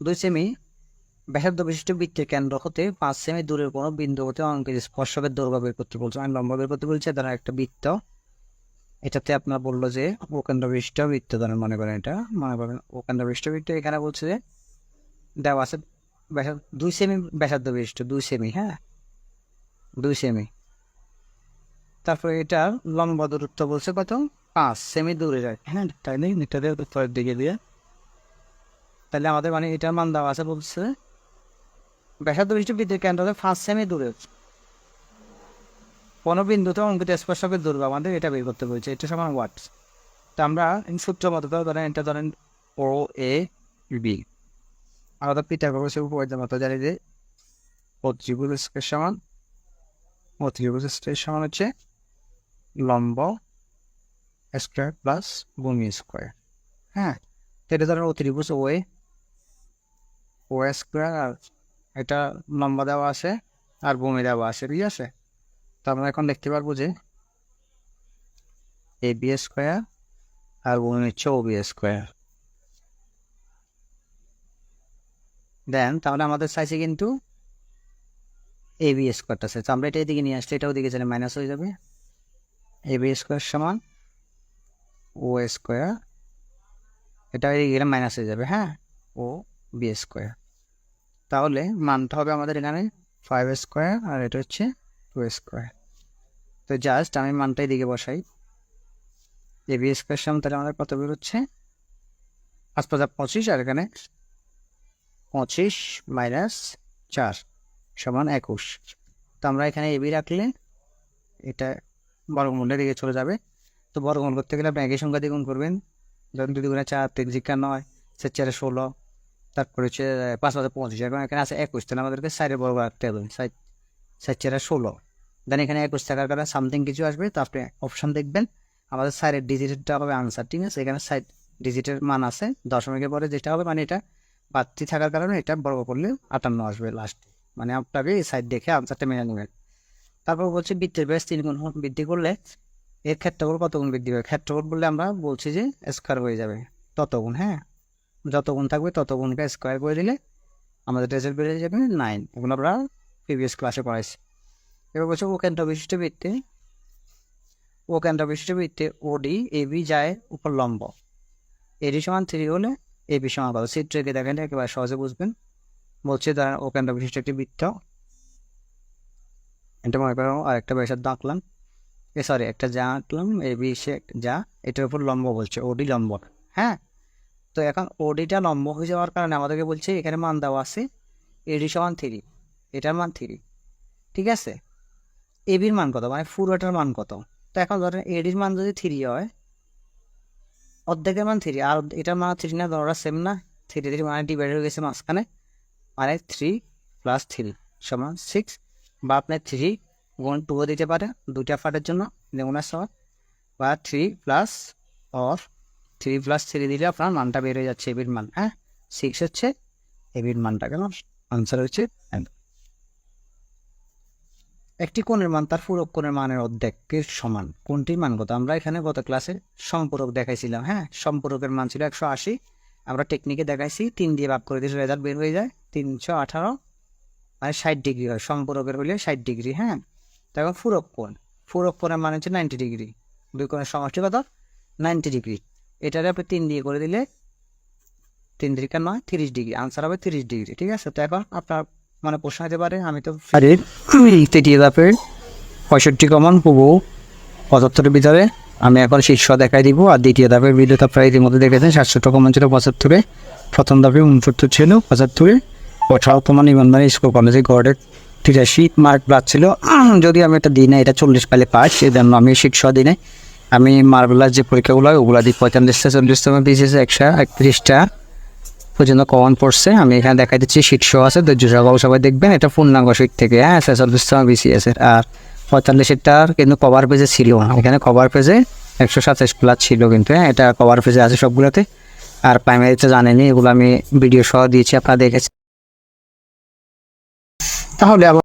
দুই সেমি ব্যাসার্ধ বিশিষ্ট বৃত্তের কেন্দ্র হতে পাঁচ সেমি দূরের কোনো বিন্দু হতে অঙ্কের স্পর্শকের দৈর্ঘ্য বের করতে বলছে। আমি লম্বা বের করতে বলছি ধরেন একটা বৃত্ত। এটাতে আপনার বলল যে ও কেন্দ্র বিশিষ্ট বৃত্ত ধরেন, মনে করেন এটা, মনে করেন ও কেন্দ্র বিশিষ্ট বৃত্ত এখানে বলছে যে দেওয়া আছে দুই সেমি ব্যাসার্ধ বিশিষ্ট দুই সেমি হ্যাঁ? দুই সেমি। তারপরে এটা লম্বা দূরত্ব বলছে কত? পাঁচ সেমি দূরে যায় হ্যাঁ? তাই নেই এটাতে পরের দিকে দিয়ে তাহলে আমাদের মানে এটার মান দেওয়া আছে বলছে, ব্যাসার্ধ বিশিষ্ট বিদ্যুৎ কেন্দ্র হতে পাঁচ সেমি দূরে। কোনো বিন্দুতে অঙ্কিত স্পর্শকের দূরত্ব আমাদের এটা বের করতে বলছে, এটা সমান ওয়াট তো আমরা সূত্র মতো ধরেন এটা ধরেন ও এ বি আলাদা পিতা করেছে উপপাদ্য মতো জানি যে ও সমান ও সমান হচ্ছে লম্ব স্কোয়ার প্লাস ভূমি স্কোয়ার হ্যাঁ এটা ধরেন ও ত্রিভুজ ও এ ও স্কোয়ার আর এটা লম্বা দেওয়া আছে আর বমি দেওয়া আছে, ঠিক আছে? তো আমরা এখন দেখতে পারব যে এ বি স্কোয়ার আর বমি হচ্ছে ও বি স্কোয়ার দেন তাহলে আমাদের চাইছে কিন্তু এ বি স্কোয়ারটা চাইছে আমরা এটা এদিকে নিয়ে আসলে এটাও দিকে চলে মাইনাস হয়ে যাবে। এ বি স্কোয়ার সমান ও স্কোয়ার এটা এদিকে গেলে মাইনাস হয়ে যাবে হ্যাঁ? ও বি স্কোয়ার তাহলে মানটা হবে আমাদের এখানে ফাইভ স্কোয়ার আর এটা হচ্ছে টু স্কোয়ার তো জাস্ট আমি মানটা দিকে বসাই। এ বি স্কোয়ার সমান তাহলে আমাদের কত বের হচ্ছে? পাঁচ পাঁচ পঁচিশ, আর এখানে পঁচিশ মাইনাস চার সমান একুশ। তো আমরা এখানে এবি রাখলে এটা বর্গমূলের দিকে চলে যাবে। তো বর্গমূল করতে গেলে আপনি একই সংখ্যা দিয়ে গুণ করবেন। ধরুন দুগুণে চার, তিন জিজ্ঞা নয়, সে চারে ষোলো তারপরে হচ্ছে পাঁচ হাজার পঁচিশ এখন এখানে আছে, একুশ। তাহলে আমাদেরকে সাইডের বর্গ রাখতে হবে সাইড সাইড চারে ষোলো। দেন এখানে একুশ থাকার কারণে সামথিং কিছু আসবে, তো আপনি অপশান দেখবেন। আমাদের সাইডের ডিজিটেরটা হবে আনসার ঠিক আছে? এখানে সাইড ডিজিটের মান আছে। দশমিকের পরে যেটা হবে মানে এটা বাড়তি থাকার কারণে এটা বর্গ করলে আটান্ন আসবে লাস্টে মানে আপনাকে এই সাইড দেখে আনসারটা মেনে নেবেন। তারপর বলছে বৃত্তের ব্যাস তিন গুণ বৃদ্ধি করলে এর ক্ষেত্রফল কত গুণ বৃদ্ধি হবে ক্ষেত্রফল বললে আমরা বলছি যে স্কোয়ার হয়ে যাবে। তত গুণ হ্যাঁ? যত গুণ থাকবে তত গুণকে স্কোয়ার করে দিলে আমাদের রেজাল্ট বেড়ে যাবে নাইন এগুলো আমরা প্রিভিয়াস ক্লাসে পড়াইছি। এবার বলছে ও কেন্দ্র বিশিষ্ট বৃত্তে ও কেন্দ্র বিশিষ্ট বৃত্তে ওডি এ বি যায় উপর লম্ব। এডি সমান থ্রি হলে এ বি সমান কত? চিত্রকে দেখেন, একেবারে সহজে বুঝবেন। বলছে ধরেন ও কেন্দ্র বিশিষ্ট একটি বৃত্ত। এটা মনে করো আর একটা ব্যাসার্ধ আঁকলাম। এ সরি একটা যা আঁকলাম এ বি সে যা, এটার উপর লম্ব বলছে ওডি লম্ব। হ্যাঁ? তো এখন ওডিটা লম্ব হয়ে যাওয়ার কারণে আমাদেরকে বলছে এখানে মান দেওয়া আছে এডি সমান থ্রি এটার মান থ্রি ঠিক আছে? এবির মান কত? মানে পুরোটার মান কত? তো এখন ধরেন এডির মান যদি থ্রি হয়, অর্ধেকের মান থ্রি আর এটার মান থ্রি না, ধরা সেম না থ্রি থ্রি মানে ডিভাইড হয়ে গেছে মাঝখানে মানে থ্রি প্লাস থ্রি সমান সিক্স বা আপনি থ্রি গুণ টুও দিতে পারে দুইটা পার্টের জন্য যেমন সমান, বা three plus or three plus three দিলে আপনার মানটা হয়ে যাচ্ছে এবির মান হ্যাঁ? সিক্স হচ্ছে এবির মানটা কেন আনসার হচ্ছে একটি কোণের মান তার পূরক কোণের মানের অর্ধেকের সমান। কোনটির মান কত? আমরা এখানে গত ক্লাসে সম্পূরক দেখাইছিলাম হ্যাঁ? সম্পূরকের মান ছিল একশো আশি। আমরা টেকনিকে দেখাইছি, তিন দিয়ে ভাগ করে দিয়েছি রেজাল্ট বের হয়ে যায় তিনশো আঠারো। মানে ষাট ডিগ্রি হয়, সম্পূরকের হলে ষাট ডিগ্রি হ্যাঁ? তখন পূরক কোণ। পূরক কোণের মান হচ্ছে নাইনটি ডিগ্রি দুই কোণের সমষ্টি কত? নাইনটি ডিগ্রি এটারে আপনি তিন দিয়ে করে দিলে তিন দিকে নয় তিরিশ ডিগ্রি। আনসার হবে তিরিশ ডিগ্রি, ঠিক আছে? তো এখন আপনার মানে প্রশ্ন হতে পারে, আমি তো তৃতীয় ধাপের পঁয়ষট্টি কমন পুবু পঁচাত্তরের ভিতরে। আমি এখন শীর্ষ দেখাই দিব, আর দ্বিতীয় ধাপের ভিডিওটা প্রায় ইতিমধ্যে দেখেছেন, সাতষট্টি কমন ছিল পঁচাত্তরে। প্রথম ধাপে উনসত্তর ছিল পঁচাত্তরে। কমন ইমানদারি স্কুল কলেজে গড়ের তিরাশি মার্ক ছিল যদি আমি এটা দিই না, এটা চল্লিশ পাইলে পাস, সেজন্য আমি শীর্ষ দিনে আমি মার্বেলার যে পরীক্ষাগুলো হয়, ওগুলো দিই। পঁয়তাল্লিশটা চল্লিশটা দিয়েছে একশো, একত্রিশটা পর্যন্ত কমন পড়ছে। আমি এখানে দেখাই দিচ্ছি শীট শো আছে, ধৈর্য সহকারে সবাই দেখবেন। এটা পূর্ণাঙ্গ শীট থেকে হ্যাঁ ছেচল্লিশ সময় বিসিএস এর আর পঁয়তাল্লিশেরটার কিন্তু কভার পেজে ছিল না। এখানে কভার পেজে একশো সাতাশ প্লাস ছিল কিন্তু হ্যাঁ এটা কভার পেজে আছে সবগুলোতে। আর প্রাইমারিতে জানেনি এগুলো আমি ভিডিও সহ দিয়েছি, আপনারা দেখেছেন। তাহলে